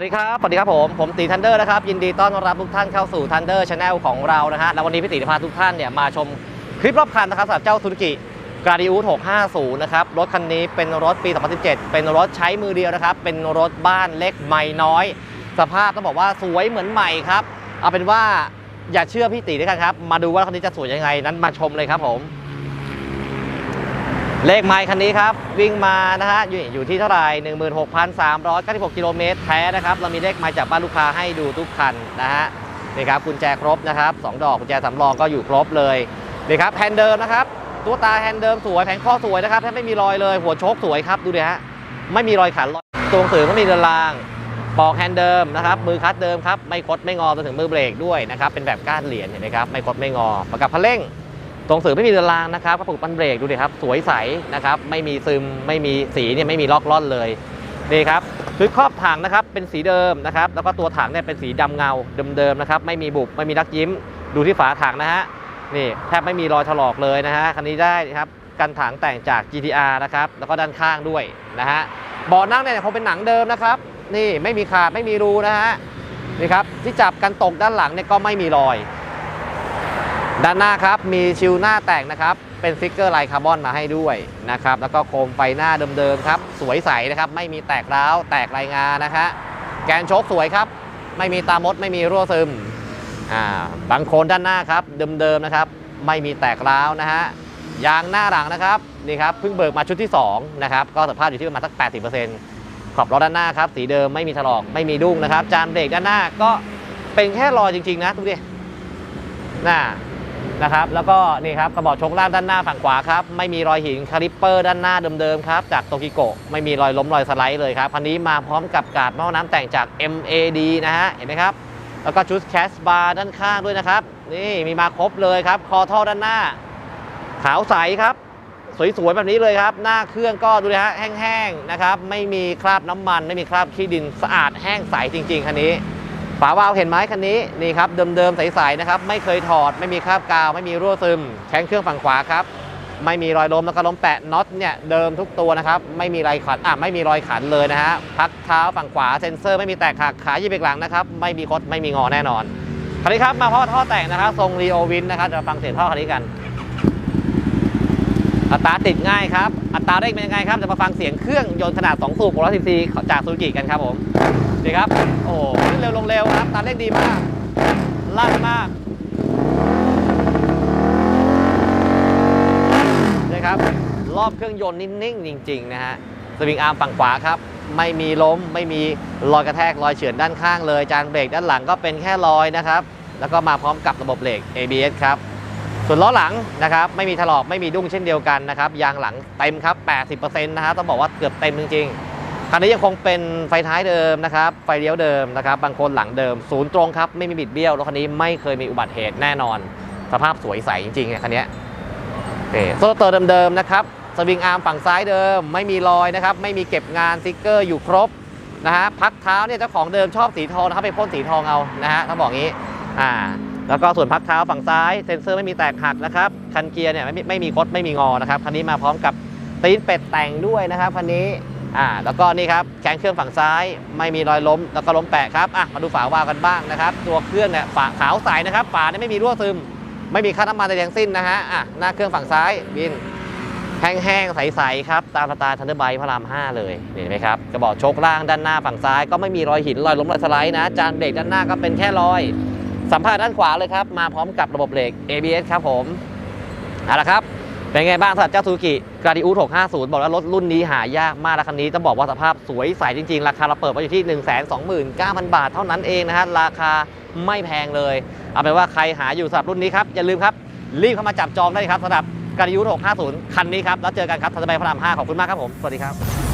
วัสดีครับ สวัสดีครับผม ผมตีทันเดอร์นะครับ ยินดีต้อนรับทุกท่านเข้าสู่ทันเดอร์ชาแนลของเรานะฮะ แล้ววันนี้พี่ตีจะพาทุกท่านเนี่ยมาชมคลิปรอบคันนะครับสำหรับเจ้าซูซูกิกราดิอู650 นะครับ รถคันนี้เป็นรถปี 2017 เป็นรถใช้มือเดียวนะครับ เป็นรถบ้านเล็กไม่น้อย สภาพต้องบอกว่าสวยเหมือนใหม่ครับ เอาเป็นว่าอย่าเชื่อพี่ตีด้วยกันครับ มาดูว่าคันนี้จะสวยยังไงนั้นมาชมเลยครับผม เลขไมล์คันนี้ครับ วิ่งมานะฮะอยู่อยู่ที่เท่าไหร่16,396กิโลเมตรแท้นะครับ เรามีเลขไมล์จากบ้านลูกค้าให้ดูทุกคันนะฮะนี่ครับกุญแจครบนะครับสองดอกกุญแจสำรองก็อยู่ครบเลยนี่ครับแฮนเดิมนะครับตัวตาแฮนเดิมสวยแผงข้อสวยนะครับแทบไม่มีรอยเลยหัวโชคสวยครับดูดิฮะไม่มีรอยขันรอยตัวหนังสือไม่มีเรือนรางปอกแฮนเดิมนะครับมือคัดเดิมครับไม่คดไม่งอจนถึงมือเบรกด้วยนะครับเป็นแบบก้านเหรียญเห็นไหมครับไม่คดไม่งอประกับพันเร่ง ตรงสื่อไม่มีเรือนรางนะครับกระปุกปันเบรกดูดิครับสวยใสนะครับไม่มีซึมไม่มีสีเนี่ยไม่มีลอกล่อนเลยนี่ครับคือครอบถังนะครับเป็นสีเดิมนะครับแล้วก็ตัวถังเนี่ยเป็นสีดำเงาเดิมๆนะครับไม่มีบุบไม่มีดักยิ้ม ดูที่ฝาถังนะฮะนี่แทบไม่มีรอยถลอกเลยนะฮะคันนี้ได้ครับกันถังแต่งจาก GTR นะครับแล้วก็ด้านข้างด้วยนะฮะเบาะนั่งเนี่ยคงเป็นหนังเดิมนะครับนี่ไม่มีขาดไม่มีรูนะฮะนี่ครับที่จับกันตกด้านหลังเนี่ยก็ไม่มีรอย ด้านหน้าครับมีชิลหน้าแต่งนะครับ เป็นสติกเกอร์ลายคาร์บอนมาให้ด้วยนะครับ แล้วก็โคมไฟหน้าเดิมๆครับ สวยใสนะครับ ไม่มีแตกร้าวแตกรายงานนะคะแกนโชคสวยครับ ไม่มีตามดไม่มีรั่วซึมอ่าบางโคนด้านหน้าครับเดิมๆนะครับ ไม่มีแตกร้าวนะฮะยางหน้าหลังนะครับนี่ครับเพิ่งเบิกมาชุดที่2นะครับก็สภาพอยู่ที่ประมาณสัก 80%ขอบล้อด้านหน้าครับสีเดิมไม่มีถลอกไม่มีดุ้งนะครับ จานเบรกด้านหน้าก็เป็นแค่รอยจริง ๆ นะทุกทีน่า นะครับแล้วก็นี่ครับกระบอกชกล่างด้านหน้าฝั่งขวาครับไม่มีรอยหินคาลิปเปอร์ด้านหน้าเดิมๆครับจากโตกิโกะไม่มีรอยล้มรอยสไลด์เลยครับคันนี้มาพร้อมกับกาดหม้อน้ำแต่งจาก MAD นะฮะเห็นไหมครับแล้วก็ชุดแคสบาร์ด้านข้างด้วยนะครับนี่มีมาครบเลยครับคอท่อด้านหน้า ขาวใสครับ สวยๆแบบนี้เลยครับ หน้าเครื่องก็ดูเลฮะแห้งๆนะครับไม่มีคราบน้ำมัน ไม่มีคราบขี้ดินสะอาดแห้งใสจริงๆคันนี้ ฝาวาล์วเห็นไหมคันนี้นี่ครับเดิมๆใสๆนะครับไม่เคยถอดไม่มีคราบกาว ไม่มีรั่วซึมแข้งเครื่องฝั่งขวาครับไม่มีรอยล้มแล้วก็ล้มแปะน็อตเนี่ยเดิมทุกตัวนะครับไม่มีรอยขันอะไม่มีรอยขันเลยนะฮะพักเท้าฝั่งขวาเซ็นเซอร์ไม่มีแตกหักขายีเบรกหลังนะครับไม่มีคดไม่มีงอแน่นอนคันนี้ครับมาพราะท่อแต่งนะครับทรงรีโอวินนะครับเดี๋ยวฟังเสียงท่อคันนี้กัน อัตราติดง่ายครับ อัตราเร่งเป็นยังไงครับ จะมาฟังเสียงเครื่องยนต์ขนาด 2 สูบ600ซีซีจากซูซูกิกันครับผมดีครับ โอ้โหขึ้นเร็วลงเร็วครับอัตราเร่งดีมาก ลั่นมากนี่ครับ รอบเครื่องยนต์นิ่งๆ จริง ๆ นะฮะ สวิงอาร์มฝั่งขวาครับ ไม่มีล้ม ไม่มีรอยกระแทก รอยเฉือนด้านข้างเลย จานเบรกด้านหลังก็เป็นแค่รอยนะครับ แล้วก็มาพร้อมกับระบบเบรก ABS ครับ ส่วนล้อหลังนะครับไม่มีถลอกไม่มีดุ้งเช่นเดียวกันนะครับยางหลังเต็มครับ 80%นะครับต้องบอกว่าเกือบเต็มจริงๆคันนี้ยังคงเป็นไฟท้ายเดิมนะครับไฟเลี้ยวเดิมนะครับบางคนหลังเดิมศูนย์ตรงครับไม่มีบิดเบี้ยวรถคันนี้ไม่เคยมีอุบัติเหตุแน่นอน สภาพสวยใสจริงๆเนี่ยคันนี้เอ่โซ่เตอร์เดิมๆนะครับสวิงอาร์มฝั่งซ้ายเดิม ไม่มีรอยนะครับไม่มีเก็บงานสติ๊กเกอร์อยู่ครบนะฮะพักเท้าเนี่ยเจ้าของเดิมชอบสีทองนะครับไปพ่นสีทองเอานะฮะต้องบอกงี้อ่า แล้วก็ส่วนพักเท้าฝั่งซ้ายเซ็นเซอร์ไม่มีแตกหักนะครับคันเกียร์เนี่ยไม่มีไม่มีคดไม่มีงอนะครับคันนี้มาพร้อมกับตีนเป็ดแต่งด้วยนะครับคันนี้อ่าแล้วก็นี่ครับแกนเครื่องฝั่งซ้าย ไม่มีรอยล้ม แล้วก็ล้มแปะครับอะมาดูฝาวาล์วกันบ้างนะครับตัวเครื่องเนี่ยฝาขาวใสนะครับฝาเนี่ยไม่มีรั่วซึม ไม่มีค่าน้ำมันใดทั้งสิ้นนะฮะอะหน้าเครื่องฝั่งซ้ายบินแห้งๆ ใสๆ ครับ ตามสไตล์ทันเดอร์ไบพระราม 5 เลย เห็นไหมครับกระบอกโชคล่างด้านหน้าฝั่งซ้าย ก็ไม่มีรอยหินรอยล้มรอยสไลด์นะ จานเบรกด้านหน้าก็เป็นแค่รอย สัมภาษณ์ด้านขวาเลยครับ มาพร้อมกับระบบเบรก ABS ครับผมเอาละครับเป็นไงบ้างสำหรับเจ้าซูกิกราดิอู650 บอกแล้วรถรุ่นนี้หายากมากและคันนี้ต้องบอกว่าสภาพสวยใสจริง ๆ ราคาเราเปิดไว้อยู่ที่ 129,000 บาทเท่านั้นเองนะฮะราคาไม่แพงเลย เอาเป็นว่าใครหาอยู่สำหรับรุ่นนี้ครับ อย่าลืมครับ รีบเข้ามาจับจองได้ครับสำหรับกราดิอู650 คันนี้ครับ แล้วเจอกันครับทันสบายพระราม5ขอบคุณมากครับผม สวัสดีครับ